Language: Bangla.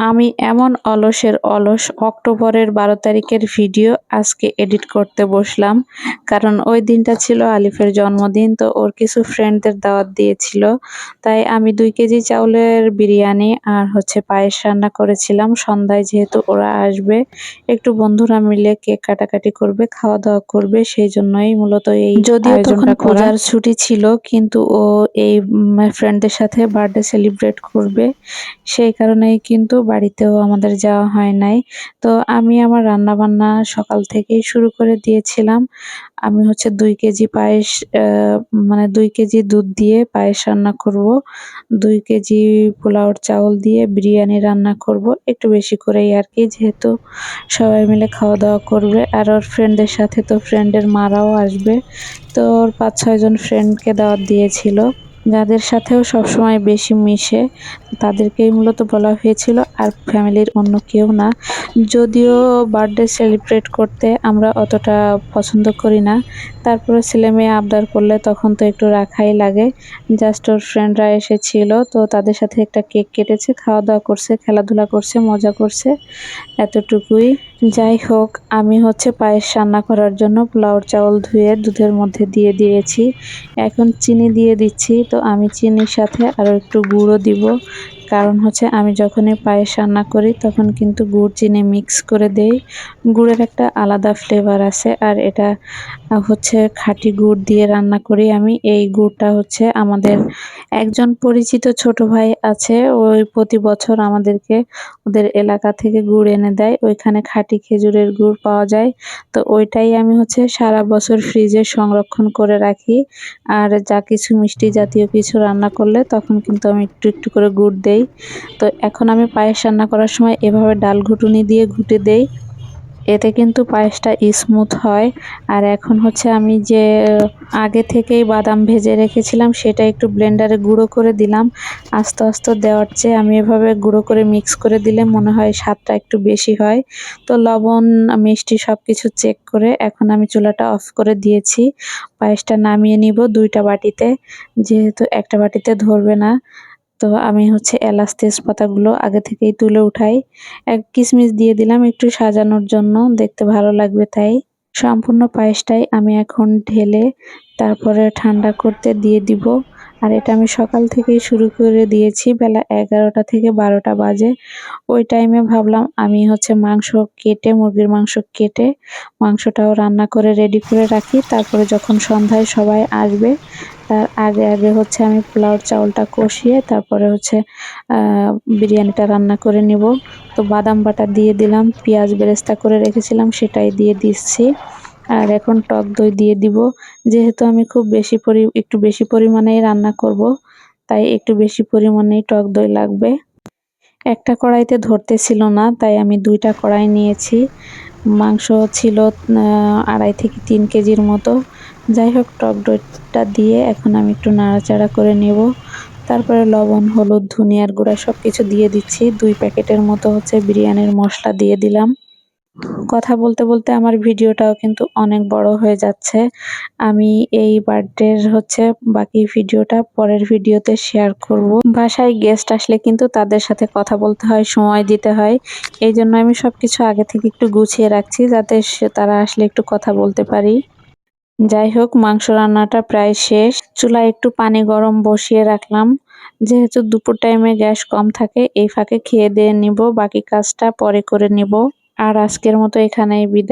আমি এমন অলসের অলস অক্টোবরের বারো তারিখের ভিডিও আজকে এডিট করতে বসলাম। কারণ ওই দিনটা ছিল আলিফের জন্মদিন তো ওর কিছু ফ্রেন্ডদের দাওয়াত দিয়েছিল। তাই আমি দুই কেজি চাউলের বিরিয়ানি আর হচ্ছে পায়েস রান্না করেছিলাম। সন্ধ্যায় যেহেতু ওরা আসবে একটু বন্ধুরা মিলে কেক কাটাকাটি করবে খাওয়া দাওয়া করবে সেই জন্যই মূলত এই যদিও তখন পূজার ছুটি ছিল কিন্তু ও এই ফ্রেন্ডদের সাথে বার্থডে সেলিব্রেট করবে সেই কারণেই কিন্তু বাড়িতেও আমাদের যাওয়া হয় নাই। তো আমি আমার রান্না বান্না সকাল থেকেই শুরু করে দিয়েছিলাম। আমি হচ্ছে দুই কেজি পায়েস মানে দুই কেজি দুধ দিয়ে পায়েস রান্না করব। দুই কেজি পোলাওর চাউল দিয়ে বিরিয়ানি রান্না করব। একটু বেশি করেই আর কি, যেহেতু সবাই মিলে খাওয়া দাওয়া করবে। আর ওর ফ্রেন্ডদের সাথে তো ফ্রেন্ডের মারাও আসবে। তো ওর পাঁচ ছয়জন ফ্রেন্ডকে দাওয়াত দিয়েছিল। যাদের সাথেও সবসময় বেশি মিশে তাদেরকেই মূলত বলা হয়েছিল আর ফ্যামিলির অন্য কেউ না। যদিও বার্থডে সেলিব্রেট করতে আমরা অতটা পছন্দ করি না। তারপরে ছেলে মেয়ে আবদার করলে তখন তো একটু রাখাই লাগে। জাস্ট ওর ফ্রেন্ডরা এসেছিল, তো তাদের সাথে একটা কেক কেটেছে খাওয়া দাওয়া করছে, খেলাধুলা করছে, মজা করছে, এতটুকুই। যাই হোক, আমি হচ্ছে পায়েস রান্না করার জন্য পোলাওর চাউল ধুয়ে দুধের মধ্যে দিয়ে দিয়েছি। এখন চিনি দিয়ে দিচ্ছি, তো আমি চিনির সাথে আরও একটু গুঁড়ো দিব। কারণ হচ্ছে আমি যখনই পায়েস রান্না করি, তখন কিন্তু গুড় চিনি মিক্স করে দেই। গুড়ের একটা আলাদা ফ্লেভার আছে, আর এটা হচ্ছে খাঁটি গুড় দিয়ে রান্না করি আমি। এই গুড়টা হচ্ছে আমাদের একজন পরিচিত ছোট ভাই আছে, ওই প্রতি বছর আমাদেরকে ওদের এলাকা থেকে গুড় এনে দেয়। ওইখানে খাঁটি খেজুরের গুড় পাওয়া যায়। তো ওইটাই আমি হচ্ছে সারা বছর ফ্রিজে সংরক্ষণ করে রাখি। আর যা কিছু মিষ্টি জাতীয় কিছু রান্না করলে তখন কিন্তু আমি একটু একটু করে গুড় দেই। তো এখন আমি পায়েস রান্না করার সময় এভাবে ডাল ঘুটুনি দিয়ে ঘুটে দেই। এতে কিন্তু পায়েসটা স্মুথ হয়। আর এখন হচ্ছে আমি যে আগে থেকেই বাদাম ভেজে রেখেছিলাম সেটা একটু ব্লেন্ডারে গুঁড়ো করে দিলাম। আস্তে আস্তে দেওয়ার চেয়ে আমি এভাবে গুঁড়ো করে মিক্স করে দিলে মনে হয় স্বাদটা একটু বেশি হয়। তো লবণ, মিষ্টি সব কিছু চেক করে এখন আমি চুলাটা অফ করে দিয়েছি। পায়েসটা নামিয়ে নিব দুইটা বাটিতে। যেহেতু একটা বাটিতে ধরবে না। তো আমি হচ্ছে এলাচ তেজপাতাগুলো আগে থেকেই তুলে উঠাই। এক কিশমিশ দিয়ে দিলাম একটু সাজানোর জন্য, দেখতে ভালো লাগবে তাই। সম্পূর্ণ পায়েসটাই আমি এখন ঢেলে তারপরে ঠান্ডা করতে দিয়ে দিব। আর এটা আমি সকাল থেকেই শুরু করে দিয়েছি, বেলা এগারোটা থেকে বারোটা বাজে। ওই টাইমে ভাবলাম আমি হচ্ছে মাংস কেটে, মুরগির মাংস কেটে, মাংসটাও রান্না করে রেডি করে রাখি। তারপরে যখন সন্ধ্যায় সবাই আসবে, তার আগে আগে হচ্ছে আমি পোলাওর চাউলটা কষিয়ে, তারপরে হচ্ছে বিরিয়ানিটা রান্না করে নিব। তো বাদাম বাটা দিয়ে দিলাম, পেঁয়াজ বেরেস্তা করে রেখেছিলাম, সেটাই দিয়ে দিচ্ছি। আর এখন টক দই দিয়ে দিব। যেহেতু আমি খুব বেশি পরি, একটু বেশি পরিমাণেই রান্না করব, তাই একটু বেশি পরিমাণেই টক দই লাগবে। একটা কড়াইতে ধরতে ছিল না, তাই আমি দুইটা কড়াই নিয়েছি। মাংস ছিল আড়াই থেকে তিন কেজির মতো। যাই হোক, টক দইটা দিয়ে এখন আমি একটু নাড়াচাড়া করে নেব। তারপরে লবণ, হলুদ, ধনিয়ার গুঁড়া সব কিছু দিয়ে দিচ্ছি। দুই প্যাকেটের মতো হচ্ছে বিরিয়ানির মশলা দিয়ে দিলাম। কথা বলতে বলতে আমার ভিডিওটাও কিন্তু অনেক বড় হয়ে যাচ্ছে। আমি এই বার্থডের হচ্ছে বাকি ভিডিওটা পরের ভিডিওতে শেয়ার করব। বাসায় গেস্ট আসলে কিন্তু তাদের সাথে কথা বলতে হয়, সময় দিতে হয়। এই জন্য আমি সব কিছু আগে থেকে একটু গুছিয়ে রাখছি যাতে তারা আসলে একটু কথা বলতে পারি। যাই হোক, মাংস রান্নাটা প্রায় শেষ। চুলায় একটু পানি গরম বসিয়ে রাখলাম। যেহেতু দুপুর টাইমে গ্যাস কম থাকে, এই ফাঁকে খেয়ে দিয়ে নিব। বাকি কাজটা পরে করে নিব। আর আজকের মতো এখানেই বিদায়।